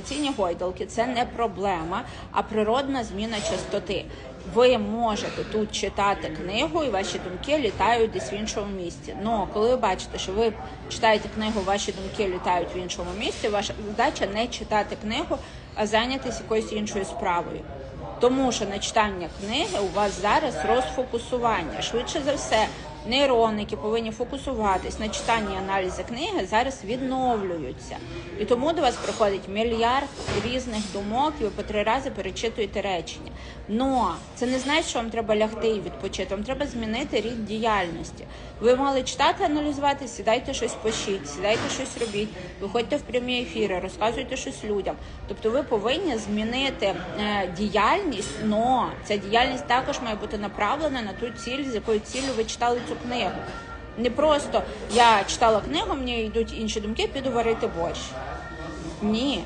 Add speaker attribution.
Speaker 1: інформаційні гойдалки це не проблема, а природна зміна частоти. Ви можете тут читати книгу, і ваші думки літають десь в іншому місці. Ну коли ви бачите, що ви читаєте книгу, ваші думки літають в іншому місці. Ваша задача не читати книгу, а зайнятися якоюсь іншою справою. Тому що на читання книги у вас зараз розфокусування. Швидше за все, нейрони, які повинні фокусуватись на читанні і аналізі книги, зараз відновлюються. І тому до вас приходить мільярд різних думок, і ви по три рази перечитуєте речення. Но це не значить, що вам треба лягти і відпочити. Вам треба змінити рід діяльності. Ви мали читати, аналізувати, сідайте щось пишіть, сідайте щось робіть, виходьте в прямі ефіри, розказуйте щось людям. Тобто ви повинні змінити е, діяльність, но ця діяльність також має бути направлена на ту ціль, з якою ціллю ви читали цю книгу. Не просто я читала книгу, мені йдуть інші думки, піду варити борщ. Ні.